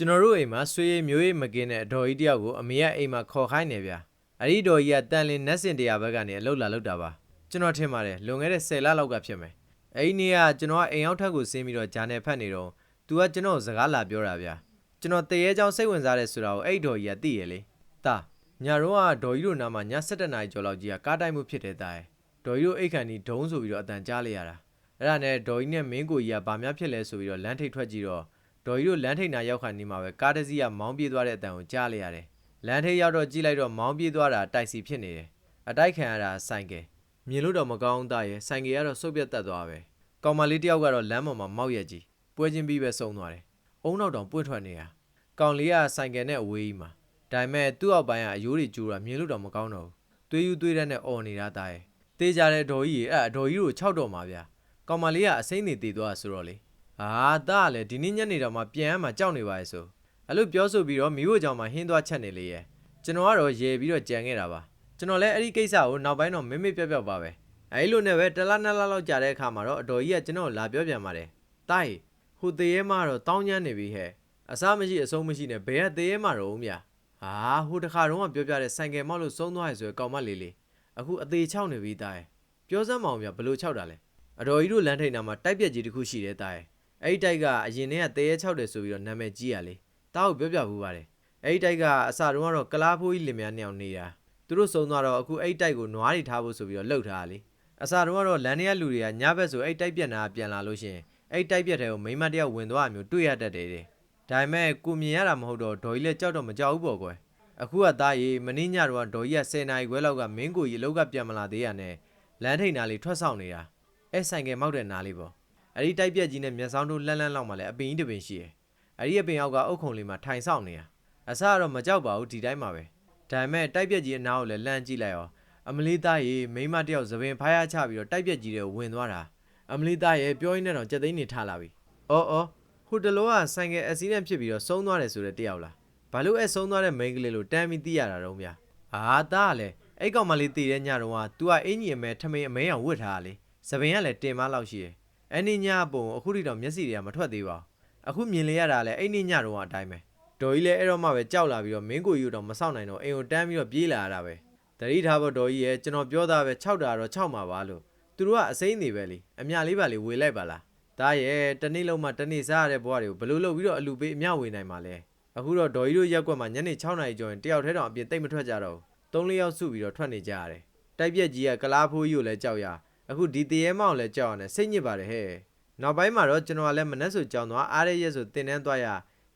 ကျွန်တော်တို့အိမ်မှာဆွေရည်မျိုးရည်မကင်းတဲ့အတော်ကြီးတယောက်ကိုအမေကအိမ်မှာခေါ်ခိုင်းနေဗျာအဲ့ဒီတော်ကြီးကတန်လင်းနတ်စင်တရားဘက်ကနေအလုတ်လာလုတ်တာပါကျွန်တော်ထင်ပါတယ်လွန်ခဲ့တဲ့10လလောက်ကဖြစ်မယ်အဲ့ဒီနေ့ကကျွန်တော်ကအိမ်ရောက်ထက်ကိုဆင်းပြီးတော့ဂျာနယ်ဖတ်နေတော့သူကကျွန်တော်ကိုစကားလာပြောတာဗျာကျွန်တော်တရေချောင်းစိတ်ဝင်စားတယ်ဆိုတာကိုအဲ့ဒီတော်ကြီးကသိရလေတာညာတော့ကဒေါ်ကြီးတို့နားမှာည7နာရီကျော်လောက်ကြီးကကားတိုက်မှုဖြစ်တဲ့တာရဲ့ဒေါ်ကြီးတို့အိတ်ခန့်ကြီးဒုံးဆိုပြီးတော့အတန်ကြားလိုက်ရတာအဲ့ဒါနဲ့ဒေါ်ကြီးနဲ့မင်းကိုကြီးကဘာများဖြစ်လဲဆိုပြီးတော့လမ်းထိပ်ထွက်ကြည့်တော့ ဒေါ်ကြီးတို့လမ်းထိပ်နာရောက်ခါနေမှာပဲကားတစ်စီးကမောင်းပြေးသွားတဲ့အတန်ကိုကြားလိုက်ရတယ်။လမ်းထိပ်ရောက်တော့ကြည့်လိုက်တော့မောင်းပြေးသွားတာတိုက်စီဖြစ်နေတယ်။အတိုက်ခံရတာဆိုင်ကယ်မြင်လို့တော့မကောင်းသားရဲ့ဆိုင်ကယ်ကတော့စုပ်ပြတ်တက်သွားပဲ။ကောင်မလေးတယောက်ကတော့လမ်းပေါ်မှာမောက်ရက်ကြီးပွဲချင်းပြီးပဲဆုံးသွားတယ်။အုံနောက်တောင်ပွင့်ထွက်နေတာ။ကောင်လေးကဆိုင်ကယ်နဲ့အဝေးကြီးမှာဒါပေမဲ့သူ့အောက်ပိုင်းကအယိုးတွေကျူတာမြင်လို့တော့မကောင်းတော့ဘူး။သွေးယူသွေးတဲ့နဲ့អော်နေတာသားရဲ့။တေးကြတဲ့ဒေါ်ကြီးရဲ့အဲ့အဒေါ်ကြီးကိုခြောက်တော့မှာဗျာ။ကောင်မလေးကအစိမ့်နေတည်သွားဆိုတော့လေ။ ဟာဒါကလည်းဒီနေ့ညနေတော့မှပြန်ရမှကြောက်နေပါရဲ့ဆိုအဲ့လိုပြောဆိုပြီးတော့မိဖို့ကြောင့်မှဟင်းသွားချက်နေလေရဲ့ကျွန်တော်ကတော့ရေပြီးတော့ကြံခဲ့တာပါကျွန်တော်လည်းအဲ့ဒီကိစ္စကိုနောက်ပိုင်းတော့မမေ့ပြက်ပြက်ပါပဲအဲ့လိုနဲ့ပဲတစ်လားနှစ်လားလောက်ကြာတဲ့အခါမှာတော့အတော်ကြီးကကျွန်တော်ကိုလာပြောပြန်ပါတယ်တိုင်ဟိုသေးရဲမတော့တောင်းညမ်းနေပြီဟဲ့အစားမရှိအဆုံးမရှိနဲ့ဘယ်ကသေးရဲမတော့ဦးမြဟာဟိုတခါတော့ပြောပြတဲ့ဆိုင်ကယ်မောက်လို့ဆုံးသွားရဆိုရယ်ကောင်မလေးလေးအခုအသေးချောက်နေပြီတိုင်ပြောစမ်းမအောင်မြဘလို့ချောက်တာလဲအတော်ကြီးတို့လမ်းထိပ်နာမှာတိုက်ပြက်ကြီးတစ်ခုရှိတယ်တိုင် အဲ့ဒီတိုက်ကအရင်တည်းကတဲရဲ6တယ်ဆိုပြီးတော့နာမည်ကြီးရလေတားကိုပြောပြဘူးပါတယ်အဲ့ဒီတိုက်ကအစတုန်းကတော့ကလားဖိုးကြီးလင်မယားနှစ်ယောက်နေတာသူတို့စုံသွားတော့အခုအဲ့ဒီတိုက်ကိုနွားတွေထားဖို့ဆိုပြီးတော့လှုပ်ထားတာလေအစတုန်းကတော့လမ်းထဲကလူတွေကညဘက်ဆိုအဲ့ဒီတိုက်ပြက်နာပြန်လာလို့ရှိရင်အဲ့ဒီတိုက်ပြက်ထဲကိုမိန်းမတစ်ယောက်ဝင်သွားတာမျိုးတွေ့ရတတ်တယ်တဲ့ဒါပေမဲ့ကိုမြင်ရတာမဟုတ်တော့ဒေါ်ကြီးလည်းကြောက်တော့မကြောက်ဘူးပေါ့ကွယ်အခုကသားရီမင်းညတော့ဒေါ်ကြီးက10နာရီခွဲလောက်ကမင်းကိုကြီးအလောက်ကပြန်မလာသေးရနဲ့လမ်းထိန်နာလေးထွက်ဆောင်နေတာအဲ့ဆိုင်ကယ်မောက်တဲ့နားလေးပေါ့ အဲ့ဒီတိုက်ပြက်ကြီးနဲ့မျက်စောင်းတို့လှမ်းလှမ်းလောက်မှလည်းအပင်ကြီးတစ်ပင်ရှိတယ်။အဲ့ဒီအပင်အောက်ကအုတ်ခုံလေးမှာထိုင်ဆောင်နေတာ။အစကတော့မကြောက်ပါဘူးဒီတိုင်းမှာပဲ။ဒါပေမဲ့တိုက်ပြက်ကြီးအနားကိုလည်းလှမ်းကြည့်လိုက်ရောအမလီသားရေမိန်းမတစ်ယောက်သပင်ဖားရချပြီးတော့တိုက်ပြက်ကြီးတွေကိုဝင်သွားတာ။အမလီသားရေပြောရင်းနဲ့တော့ကြက်သိန်းနေထလာပြီ။အော်အော်ဟိုတလောကဆိုင်ကယ်အက်ဆီဒန့်ဖြစ်ပြီးတော့ဆုံးသွားတယ်ဆိုတဲ့တယောက်လား။ဘာလို့အဲဆုံးသွားတဲ့မိန်းကလေးလို့တမ်းပြီးသိရတာတော့ဗျာ။ဟာသားကလည်းအဲ့ကောင်မလေးတည်တဲ့ညတော့က तू ကအင်ကြီးအမဲထမင်းအမဲအောင်ဝတ်ထားတာလေ။သပင်ကလည်းတင်မလောက်ရှိတယ်။ အဲ့ဒီညပုံအခုထိတော့မျက်စိတွေကမထွက်သေးပါဘူးအခုမြင်လေရတာလည်းအဲ့ဒီညတော့အတိုင်းပဲဒေါ်ကြီးလည်းအဲ့တော့မှပဲကြောက်လာပြီးတော့မင်းကိုယူတော့မဆောက်နိုင်တော့အိမ်ကိုတန်းပြီးတော့ပြေးလာရတာပဲတတိထားဖို့ဒေါ်ကြီးရဲ့ကျွန်တော်ပြောတာပဲ6တာတော့6မှာပါလို့သူတို့ကအစိမ့်နေပဲလေအမြလေးပါလေဝေလိုက်ပါလားဒါရဲ့တနေ့လုံးမှတနေ့စားရတဲ့ဘဝတွေကိုဘယ်လိုလုပ်ပြီးတော့အလူပေးအမြဝေနိုင်မှာလဲအခုတော့ဒေါ်ကြီးတို့ရက်ကွက်မှာညနေ6နာရီကျော်ရင်တယောက်တည်းတော့အပြင်တိတ်မထွက်ကြတော့ဘူး၃၄ယောက်စုပြီးတော့ထွက်နေကြရတယ်တိုက်ပြက်ကြီးကကလားဖိုးကြီးကိုလည်းကြောက်ရ အခုဒီတရေမောင်လည်းကြောက်ရတယ်စိတ်ညစ်ပါတယ်ဟဲ့နောက်ပိုင်းမှာတော့ကျွန်တော်ကလည်းမနှက်ဆိုကြောင်းသွားအားရရက်ဆိုတင်တန်းသွားရ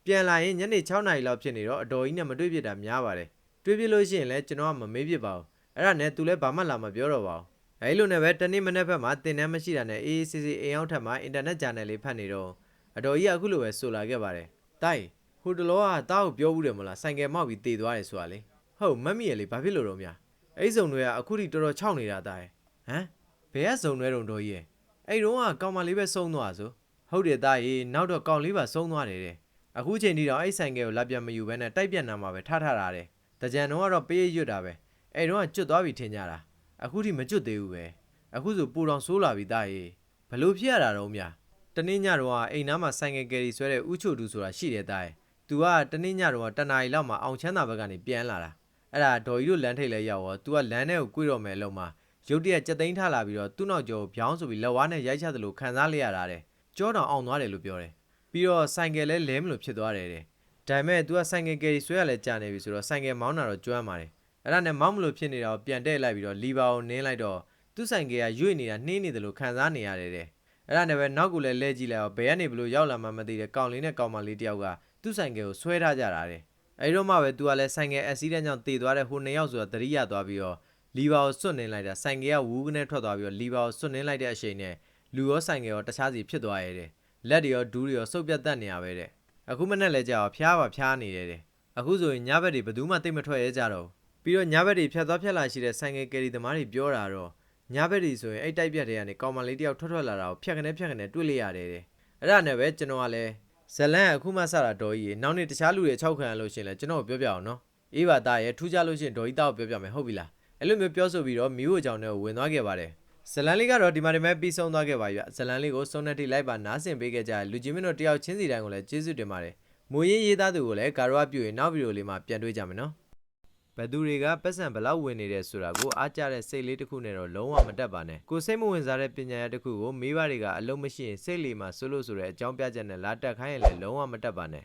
ပြန်လာရင်ညနေ6နာရီလောက်ဖြစ်နေတော့အတော်ကြီးနဲ့မတွေ့ဖြစ်တာများပါတယ်တွေ့ဖြစ်လို့ရှိရင်လည်းကျွန်တော်ကမမေးဖြစ်ပါဘူးအဲ့ဒါနဲ့သူလည်းဘာမှလာမပြောတော့ပါဘူးအဲ့လိုနဲ့ပဲတနေ့မနေ့ဘက်မှာတင်တန်းမရှိတာနဲ့အေးအေးဆေးဆေးအိမ်အောင်ထက်မှာအင်တာနက်ဂျာနယ်လေးဖတ်နေတော့အတော်ကြီးကအခုလိုပဲဆိုလာခဲ့ပါတယ်တိုင်ဟိုတလောကတားကိုပြောဘူးတယ်မလားဆိုင်ကယ်မောက်ပြီးတည်သွားတယ်ဆိုတာလေဟုတ်မတ်မိရလေဘာဖြစ်လို့တော့များအဲ့စုံတွေကအခုထိတော်တော်ခြောက်နေတာတိုင်ဟမ် ဘယ်ကစုံတွဲတုံတော်ကြီးရဲ့အဲ့တုန်းကကောင်မလေးပဲဆုံးသွားဆိုဟုတ်တယ်သားရေနောက်တော့ကောင်လေးပါဆုံးသွားတယ်တဲ့အခုချိန်ထိတော့အဲ့ဆိုင်ကယ်ကိုလက်ပြန်မယူဘဲနဲ့တိုက်ပြက်နာမှာပဲထားထားတာတဲ့တကြံတော့ကတော့ပေးရွတ်တာပဲအဲ့တုန်းကကျွတ်သွားပြီထင်ကြတာအခုထိမကျွတ်သေးဘူးပဲအခုဆိုပူတော်ဆိုးလာပြီသားရေဘလို့ဖြစ်ရတာတော့များတနေ့ညတော့ကအိမ်နားမှာဆိုင်ကယ်ကယ်ရီဆွဲတဲ့ဥချိုတူဆိုတာရှိတယ်သားရေသူကတနေ့ညတော့တနာရီလောက်မှအောင်ချမ်းသာဘက်ကနေပြန်လာတာအဲ့ဒါဒေါ်ကြီးတို့လမ်းထိပ်လဲရောက်ရော तू ကလမ်းထဲကို꿰တော့မယ်လုံးမှာ ရုတ်တရက်ကြက်သိန်းထလာပြီးတော့သူ့နောက်ကျော်ပြောင်းဆိုပြီးလက်ဝါးနဲ့ရိုက်ချသလိုခံစားလိုက်ရတာတဲ့ကြောတောင်အောင်သွားတယ်လို့ပြောတယ်ပြီးတော့ဆိုင်ကယ်လည်းလဲမလို့ဖြစ်သွားတယ်တဲ့ဒါပေမဲ့ तू ကဆိုင်ကယ်ကယ်ရီဆွဲရလဲကြာနေပြီဆိုတော့ဆိုင်ကယ်မောင်းတာတော့ကျွမ်းပါတယ်အဲ့ဒါနဲ့မောင်းမလို့ဖြစ်နေတာကိုပြန်တဲ့လိုက်ပြီးတော့လီဘာကိုနင်းလိုက်တော့သူ့ဆိုင်ကယ်ကရွေ့နေတာနှင်းနေတယ်လို့ခံစားနေရတယ်တဲ့အဲ့ဒါနဲ့ပဲနောက်ကလည်းလဲကြည့်လိုက်တော့ဘယ်ကနေဘလို့ရောက်လာမှမသိတဲ့ကောင်လေးနဲ့ကောင်မလေးတယောက်ကသူ့ဆိုင်ကယ်ကိုဆွဲထားကြတာတဲ့အဲ့တော့မှပဲ तू ကလည်းဆိုင်ကယ်အက်ဆီဒန့်ကြောင့်တည်သွားတဲ့ဟိုနှစ်ယောက်ဆိုတာသတိရသွားပြီးတော့ လီဘာကိုစွတ်နေလိုက်တာဆိုင်ကယ်ကဝူးကနေထွက်သွားပြီးတော့လီဘာကိုစွတ်နေလိုက်တဲ့အချိန်နဲ့လူရောဆိုင်ကယ်ရောတခြားစီဖြစ်သွားရဲတဲ့လက်တွေရောဒူးတွေရောစုပ်ပြတ်တက်နေရပဲတဲ့အခုမနဲ့လဲကြောက်ဖျားပါဖျားနေတယ်တဲ့အခုဆိုရင်ညဘက်တွေဘယ်သူမှတိတ်မထွက်ရဲကြတော့ဘူးပြီးတော့ညဘက်တွေဖြတ်သွားဖြတ်လာရှိတဲ့ဆိုင်ကယ်ကယ်ရီသမားတွေပြောတာတော့ညဘက်တွေဆိုရင်အဲ့တိုက်ပြက်တွေကနေကောင်မလေးတယောက်ထွက်ထွက်လာတာကိုဖြတ်ကနေဖြတ်ကနေတွေ့လိုက်ရတယ်တဲ့အဲ့ဒါနဲ့ပဲကျွန်တော်ကလည်းဇလန်အခုမှစတာတော်ကြီးရေနောက်နေ့တခြားလူတွေ၆ခံရလို့ရှရင်လဲကျွန်တော်ကိုပြောပြအောင်နော်အေးပါသားရဲ့ထူးခြားလို့ရှရင်ဒေါ်ကြီးတောက်ကိုပြောပြမယ်ဟုတ်ပြီလား အဲ့လိုမျိုးပြောဆိုပြီးတော့မိဖို့ကြောင့်လည်းဝင်သွားခဲ့ပါတယ်ဇလန်လေးကတော့ဒီမှာဒီမဲ့ပြီးဆုံးသွားခဲ့ပါပြီဗျဇလန်လေးကိုစုံနဲ့ထိလိုက်ပါနားဆင်ပေးခဲ့ကြတဲ့လူကြီးမင်းတို့တယောက်ချင်းစီတိုင်းကိုလည်းကျေးဇူးတင်ပါတယ်မမူရင်းရေးသားသူကိုလည်းကာရောပြုရင်နောက်ဗီဒီယိုလေးမှာပြန်တွေ့ကြမယ်နော်ဘယ်သူတွေကပတ်စံဘလောက်ဝင်နေတယ်ဆိုတာကိုအားကြတဲ့စိတ်လေးတစ်ခုနဲ့တော့လုံးဝမတက်ပါနဲ့ကိုစိတ်မဝင်စားတဲ့ပညာရတစ်ခုကိုမိဘတွေကအလုံးမရှိရင်စိတ်လေးမှာဆွလို့ဆိုတဲ့အကြောင်းပြချက်နဲ့လာတက်ခိုင်းရင်လည်းလုံးဝမတက်ပါနဲ့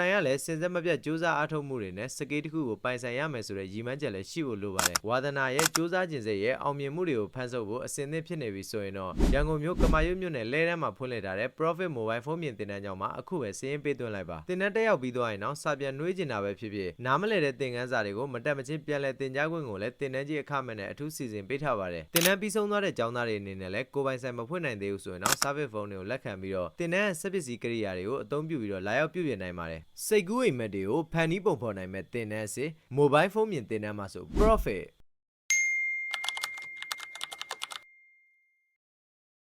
ယ်တိုင်ကလည်းစင်စက်မပြတ်စူးစမ်းအားထုတ်မှုတွေနဲ့စကေးတစ်ခုကိုပိုင်ဆိုင်ရမယ်ဆိုတဲ့ရည်မှန်းချက်လည်းရှိဖို့လိုပါတယ်ဝါသနာရဲ့စူးစမ်းခြင်းစိတ်ရဲ့အောင်မြင်မှုတွေကိုဖန်ဆုပ်ဖို့အစဉ်သင့်ဖြစ်နေပြီဆိုရင်တော့ရန်ကုန်မြို့ကမာရွတ်မြို့နယ်လဲတန်းမှာဖွင့်လှစ်ထားတဲ့ Profit Mobile ဖုန်းမြင်တင်တန်းကြောင်းမှာအခုပဲစည်ရင်ပေးသွင်းလိုက်ပါတင်တန်းတက်ရောက်ပြီးတော့ရင်တော့စာပြန်နှွေးကျင်တာပဲဖြစ်ဖြစ်နားမလည်တဲ့သင်ခန်းစာတွေကိုမတက်မချင်းပြန်လဲသင်ကြားခွင့်ကိုလည်းတင်တန်းကြီးအခမဲ့နဲ့အထူးစီစဉ်ပေးထားပါတယ်တင်တန်းပြီးဆုံးသွားတဲ့ကျောင်းသားတွေအနေနဲ့လည်းကိုယ်ပိုင်ဆိုင်မဖွင့်နိုင်သေးဘူးဆိုရင်တော့ service phone တွေကိုလက်ခံပြီးတော့တင်တန်းဆက်ပစ္စည်းကိရိယာတွေကိုအသုံးပြုပြီးတော့လာရောက်ပြုပြင်နိုင်ပါတယ်စိတ်ကူးအိမ်မက်တွေကိုဖန်နီးပုံဖော်နိုင်မဲ့တင်တန်းစစ် mobile phone မြင်တင်တန်းမှာဆို profit